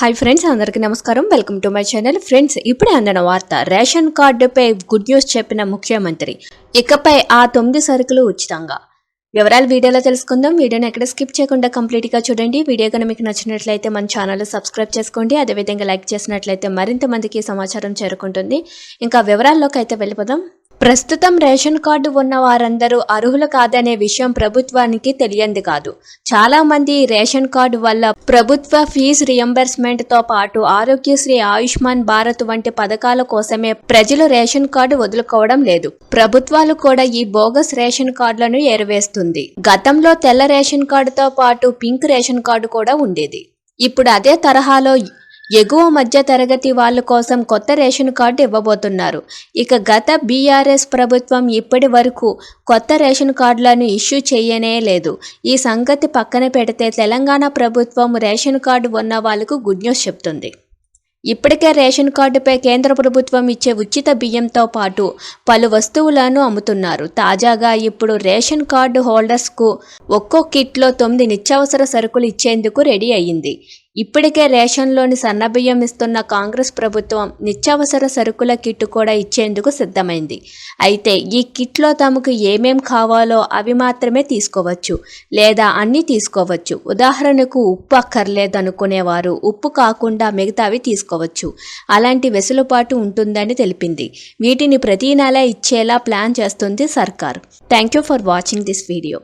Hi friends అందరికీ నమస్కారం. Welcome to my channel friends ఇప్పుడే అందిన వార్త రేషన్ కార్డుపై గుడ్ న్యూస్ చెప్పిన ముఖ్యమంత్రి. ఇకపై ఆ తొమ్మిది సరుకులు ఉచితంగా. వివరాలు వీడియోలో తెలుసుకుందాం. వీడియోని ఎక్కడ స్కిప్ చేయకుండా కంప్లీట్గా చూడండి. వీడియో కనుక మీకు నచ్చినట్లయితే మన ఛానల్ సబ్స్క్రైబ్ చేసుకోండి. అదేవిధంగా లైక్ చేసినట్లయితే మరింత మందికి సమాచారం చేరుకుంటుంది. ఇంకా వివరాల్లోకి అయితే వెళ్ళిపోదాం. ప్రస్తుతం రేషన్ కార్డు ఉన్న వారందరూ అర్హులు కాదనే విషయం ప్రభుత్వానికి తెలియంది కాదు. చాలా మంది రేషన్ కార్డు వల్ల ప్రభుత్వ ఫీజు రియంబర్స్మెంట్తో పాటు ఆరోగ్యశ్రీ ఆయుష్మాన్ భారత్ వంటి పథకాల కోసమే ప్రజలు రేషన్ కార్డు వదులుకోవడం లేదు. ప్రభుత్వాలు కూడా ఈ బోగస్ రేషన్ కార్డులను ఏరవేస్తుంది. గతంలో తెల్ల రేషన్ కార్డుతో పాటు పింక్ రేషన్ కార్డు కూడా ఉండేది. ఇప్పుడు అదే తరహాలో ఎగువ మధ్య తరగతి వాళ్ళ కోసం కొత్త రేషన్ కార్డు ఇవ్వబోతున్నారు. ఇక గత బీఆర్ఎస్ ప్రభుత్వం ఇప్పటి వరకు కొత్త రేషన్ కార్డులను ఇష్యూ చేయనే లేదు. ఈ సంగతి పక్కన పెడితే తెలంగాణ ప్రభుత్వం రేషన్ కార్డు ఉన్న వాళ్ళకు గుడ్ న్యూస్ చెప్తుంది. ఇప్పటికే రేషన్ కార్డుపై కేంద్ర ప్రభుత్వం ఇచ్చే ఉచిత బియ్యంతో పాటు పలు వస్తువులను అమ్ముతున్నారు. తాజాగా ఇప్పుడు రేషన్ కార్డు హోల్డర్స్కు ఒక్కో కిట్లో తొమ్మిది నిత్యావసర సరుకులు ఇచ్చేందుకు రెడీ అయ్యింది. ఇప్పటికే రేషన్లోని సన్నబియ్యం ఇస్తున్న కాంగ్రెస్ ప్రభుత్వం నిత్యావసర సరుకుల కిట్ కూడా ఇచ్చేందుకు సిద్ధమైంది. అయితే ఈ కిట్లో తమకు ఏమేం కావాలో అవి మాత్రమే తీసుకోవచ్చు లేదా అన్నీ తీసుకోవచ్చు. ఉదాహరణకు ఉప్పు అక్కర్లేదనుకునేవారు. ఉప్పు కాకుండా మిగతావి తీసుకోవచ్చు. అలాంటి వెసులుబాటు ఉంటుందని తెలిపింది. వీటిని ప్రతి నెల ఇచ్చేలా ప్లాన్ చేస్తుంది సర్కార్. Thank you for watching this video.